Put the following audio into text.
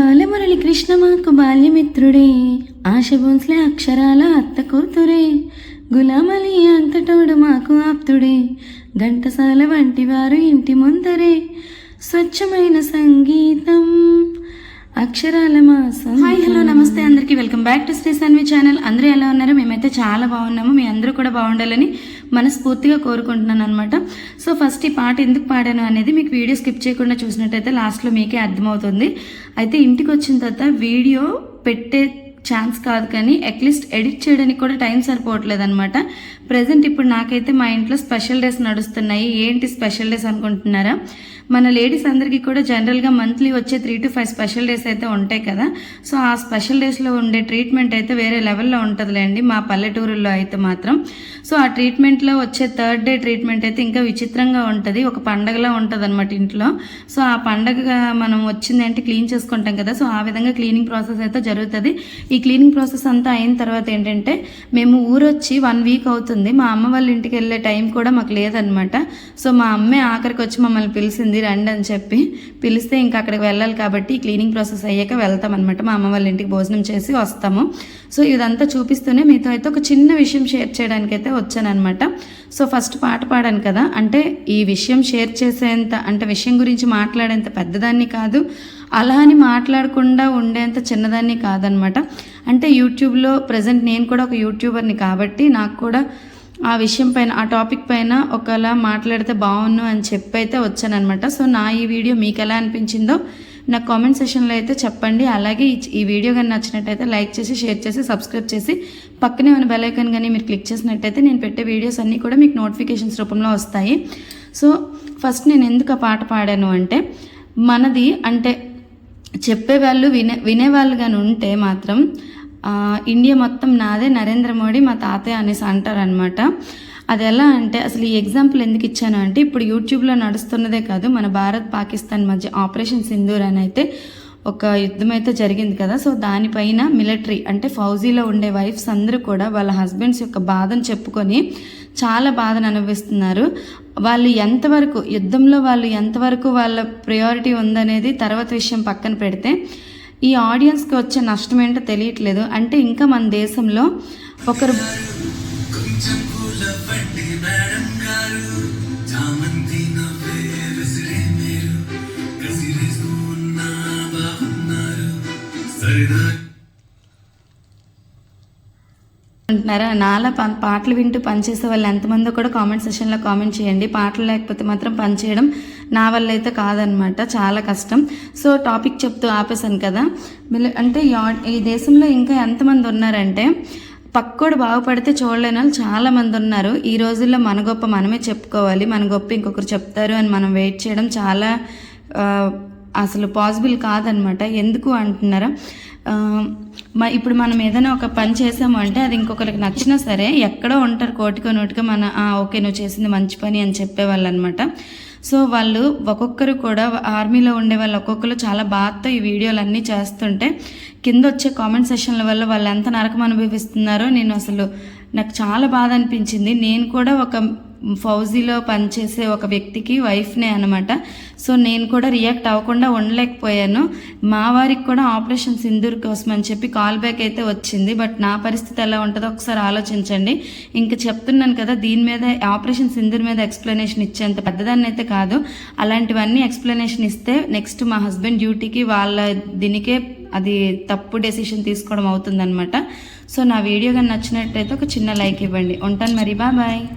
బాలమురళి కృష్ణ మాకు బాల్యమిత్రుడే ఆశ భోన్స్లే అక్షరాల అత్త కూతురే గులామలి అంతటోడు మాకు ఆప్తుడే ఘంటసాల వంటి వారు ఇంటి ముందరే స్వచ్ఛమైన సంగీతం అక్షరాల మాసం హాయ్ హలో నమస్తే అందరికీ. Welcome back to Sri Sanvi channel. అందరూ ఎలా ఉన్నారు? మేమైతే చాలా బాగున్నాము. మీ అందరూ కూడా బాగుండాలని మనస్ఫూర్తిగా కోరుకుంటున్నాను అనమాట సో ఫస్ట్ ఈ పాట ఎందుకు పాడాను అనేది మీకు వీడియో స్కిప్ చేయకుండా చూసినట్టయితే లాస్ట్లో మీకే అర్థమవుతుంది. అయితే ఇంటికి వచ్చిన తర్వాత వీడియో పెట్టే ఛాన్స్ కాదు కానీ అట్లీస్ట్ ఎడిట్ చేయడానికి కూడా టైం సరిపోవట్లేదు అనమాట ప్రజెంట్ ఇప్పుడు నాకైతే మా ఇంట్లో స్పెషల్ డేస్ నడుస్తున్నాయి. ఏంటి స్పెషల్ డేస్ అనుకుంటున్నారా? మన లేడీస్ అందరికీ కూడా జనరల్గా మంత్లీ వచ్చే three to five special days అయితే ఉంటాయి కదా. సో ఆ స్పెషల్ డేస్లో ఉండే ట్రీట్మెంట్ అయితే వేరే లెవెల్లో ఉంటుందిలేండి. మా పల్లెటూరుల్లో అయితే మాత్రం. సో ఆ ట్రీట్మెంట్లో వచ్చే థర్డ్ డే ట్రీట్మెంట్ అయితే ఇంకా విచిత్రంగా ఉంటుంది. ఒక పండగలా ఉంటుంది అనమాట ఇంట్లో. సో ఆ పండగ మనం వచ్చింది అంటే క్లీన్ చేసుకుంటాం కదా. సో ఆ విధంగా క్లీనింగ్ ప్రాసెస్ అయితే జరుగుతుంది. ఈ క్లీనింగ్ ప్రాసెస్ అంతా అయిన తర్వాత ఏంటంటే మేము ఊరొచ్చి వన్ వీక్ అవుతుంది. మా అమ్మ వాళ్ళ ఇంటికి వెళ్ళే టైం కూడా మాకు లేదనమాట సో మా అమ్మే ఆఖరికి వచ్చి మమ్మల్ని పిలిచింది రండి అని చెప్పి పిలిస్తే ఇంకా అక్కడికి వెళ్ళాలి కాబట్టి ఈ క్లీనింగ్ ప్రాసెస్ అయ్యాక వెళ్తాం అనమాట మా అమ్మ వాళ్ళ ఇంటికి భోజనం చేసి వస్తాము. సో ఇదంతా చూపిస్తూనే మీతో అయితే ఒక చిన్న విషయం షేర్ చేయడానికి అయితే వచ్చానమాట సో ఫస్ట్ పాట పాడాను కదా అంటే ఈ విషయం షేర్ చేసేంత అంటే విషయం గురించి మాట్లాడేంత పెద్దదాన్ని కాదు. అలా అని మాట్లాడకుండా ఉండేంత చిన్నదాన్ని కాదనమాట. అంటే యూట్యూబ్లో ప్రజెంట్ నేను కూడా ఒక యూట్యూబర్ని కాబట్టి నాకు కూడా ఆ విషయం పైన ఆ టాపిక్ పైన ఒకలా మాట్లాడితే బాగున్ను అని చెప్పి అయితే వచ్చానమాట సో నా ఈ వీడియో మీకు ఎలా అనిపించిందో నా కామెంట్ సెషన్లో అయితే చెప్పండి. అలాగే ఈ వీడియో కానీ నచ్చినట్టయితే లైక్ చేసి షేర్ చేసి సబ్స్క్రైబ్ చేసి పక్కనే ఉన్న బెల్ ఐకాన్ కానీ మీరు క్లిక్ చేసినట్టయితే నేను పెట్టే వీడియోస్ అన్నీ కూడా మీకు నోటిఫికేషన్స్ రూపంలో వస్తాయి. సో ఫస్ట్ నేను ఎందుకు ఆ పాట పాడాను అంటే మనది అంటే చెప్పేవాళ్ళు వినే వినేవాళ్ళు కానీ ఉంటే మాత్రం ఇండియా మొత్తం నాదే నరేంద్ర మోడీ మా తాతయ్య అనేసి అంటారనమాట అది ఎలా అంటే అసలు ఈ ఎగ్జాంపుల్ ఎందుకు ఇచ్చాను అంటే ఇప్పుడు యూట్యూబ్లో నడుస్తున్నదే కాదు మన భారత్ పాకిస్తాన్ మధ్య ఆపరేషన్ సింధూర్ అని అయితే ఒక యుద్ధం అయితే జరిగింది కదా. సో దానిపైన మిలిటరీ అంటే ఫౌజీలో ఉండే వైఫ్స్ అందరూ కూడా వాళ్ళ హస్బెండ్స్ యొక్క బాధను చెప్పుకొని చాలా బాధను అనుభవిస్తున్నారు. వాళ్ళు ఎంతవరకు యుద్ధంలో వాళ్ళు ఎంతవరకు వాళ్ళ ప్రయారిటీ ఉందనేది తర్వాత విషయం పక్కన పెడితే ఈ ఆడియన్స్కి వచ్చే నష్టం ఏంటో తెలియట్లేదు. అంటే ఇంకా మన దేశంలో ఒకరు అంటున్నారా? నాలా పాటలు వింటూ పనిచేసే వాళ్ళు ఎంతమందో కూడా కామెంట్ సెషన్లో కామెంట్ చేయండి. పాటలు లేకపోతే మాత్రం పని చేయడం నా వల్ల అయితే కాదనమాట చాలా కష్టం. సో టాపిక్ చెప్తూ ఆపేశాను కదా. అంటే ఈ దేశంలో ఇంకా ఎంతమంది ఉన్నారంటే పక్కోడు బాగుపడితే చూడలేని వాళ్ళు చాలామంది ఉన్నారు. ఈ రోజుల్లో మన గొప్ప మనమే చెప్పుకోవాలి. మన గొప్ప ఇంకొకరు చెప్తారు అని మనం వెయిట్ చేయడం చాలా అసలు పాసిబుల్ కాదనమాట. ఎందుకు అంటున్నారా? ఇప్పుడు మనం ఏదైనా ఒక పని చేసాము అంటే అది ఇంకొకరికి నచ్చినా సరే ఎక్కడో ఉంటారు కోటికో నోటికో మన ఓకే నువ్వు చేసింది మంచి పని అని చెప్పేవాళ్ళు అనమాట సో వాళ్ళు ఒక్కొక్కరు కూడా ఆర్మీలో ఉండే వాళ్ళు ఒక్కొక్కరు చాలా బాధతో ఈ వీడియోలు అన్నీ చేస్తుంటే కింద వచ్చే కామెంట్ సెషన్ల వల్ల వాళ్ళు ఎంత నరకం అనుభవిస్తున్నారో నేను అసలు నాకు చాలా బాధ అనిపించింది. నేను కూడా ఒక ఫౌజీలో పనిచేసే ఒక వ్యక్తికి వైఫ్నే అనమాట సో నేను కూడా రియాక్ట్ అవ్వకుండా ఉండలేకపోయాను. మా వారికి కూడా ఆపరేషన్ సింధూర్ కోసం అని చెప్పి కాల్ బ్యాక్ అయితే వచ్చింది. బట్ నా పరిస్థితి ఎలా ఉంటుందో ఒకసారి ఆలోచించండి. ఇంకా చెప్తున్నాను కదా దీని మీద ఆపరేషన్ సింధూర్ మీద ఎక్స్ప్లెనేషన్ ఇచ్చేంత పెద్దదాన్ని అయితే కాదు. అలాంటివన్నీ ఎక్స్ప్లెనేషన్ ఇస్తే నెక్స్ట్ మా హస్బెండ్ డ్యూటీకి వాళ్ళ దీనికే అది తప్పు డెసిషన్ తీసుకోవడం అవుతుందన్నమాట. సో నా వీడియో కానీ నచ్చినట్టయితే ఒక చిన్న లైక్ ఇవ్వండి. ఉంటాను మరి. బాయ్.